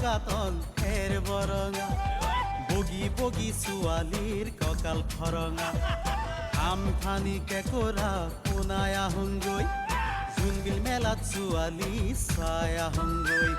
কাতন ফের বরঙা। বগি বগি ছোৱালীৰ কঁকাল খৰঙা আমফানি কেঁকোৰা পোনাই আহোঁগৈ জোনবিল মেলাত ছোৱালী চাই আহোঁগৈ